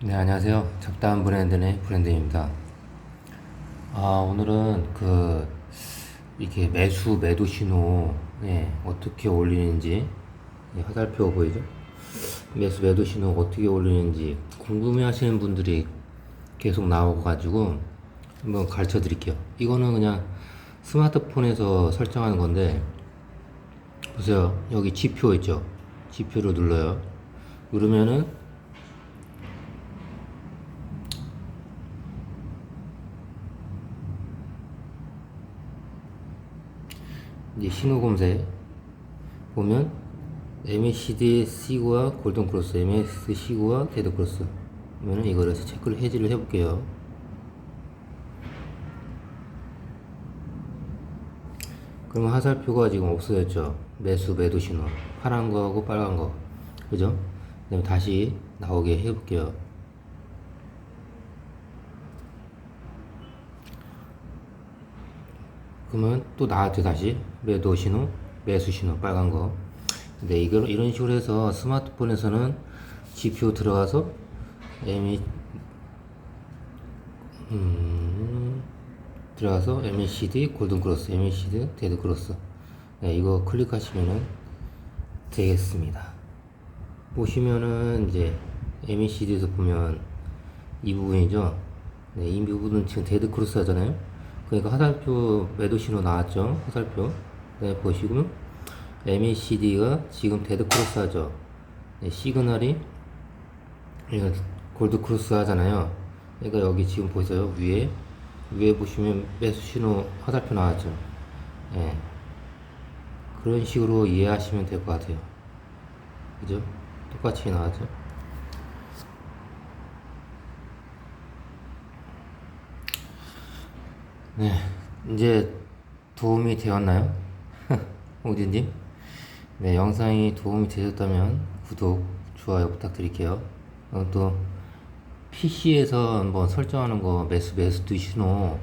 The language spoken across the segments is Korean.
네, 안녕하세요. 잡다한 브랜드의 브랜드입니다. 아, 오늘은 그, 이렇게 매수, 매도 신호, 예, 어떻게 올리는지, 예, 화살표 보이죠? 매수, 매도 신호 어떻게 올리는지 궁금해 하시는 분들이 계속 나와가지고 한번 가르쳐 드릴게요. 이거는 그냥 스마트폰에서 설정하는 건데, 보세요. 여기 지표 있죠? 지표를 눌러요. 누르면은 이제 신호 검색 보면 MACD 시그와 골든 크로스, MS 시그와 데드 크로스 그러면 이거를 체크를 해지를 해볼게요. 그러면 화살표가 지금 없어졌죠. 매수, 매도 신호. 파란 거하고 빨간 거. 그죠? 그다음에 다시 나오게 해볼게요. 그러면 또 나왔죠 다시 매도 신호 매수 신호 빨간 거. 근데 이걸 이런 식으로 해서 스마트폰에서는 GPU 들어가서 ME 음, 들어가서 MECD 골든 크로스 MECD 데드 크로스. 네, 이거 클릭하시면은 되겠습니다. 보시면은 이제 MECD에서 보면 이 부분이죠? 네, 이 부분은 지금 데드 크로스 하잖아요 그러니까 화살표 매도 신호 나왔죠. 화살표. 네 보시면 MACD가 지금 데드 크로스 하죠. 네, 시그널이 골드 크로스 하잖아요. 그러니까 여기 지금 보세요? 위에. 위에 보시면 매수 신호 화살표 나왔죠. 예. 그런 식으로 이해하시면 될 것 같아요. 그죠? 똑같이 나왔죠 네, 이제 도움이 되었나요? 오디님? 네, 영상이 도움이 되셨다면 구독, 좋아요 부탁드릴게요. 어, 또 PC에서 한번 설정하는 거 매수 매수 신호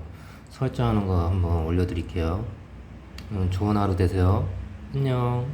설정하는 거 한번 올려드릴게요. 음, 좋은 하루 되세요. 안녕.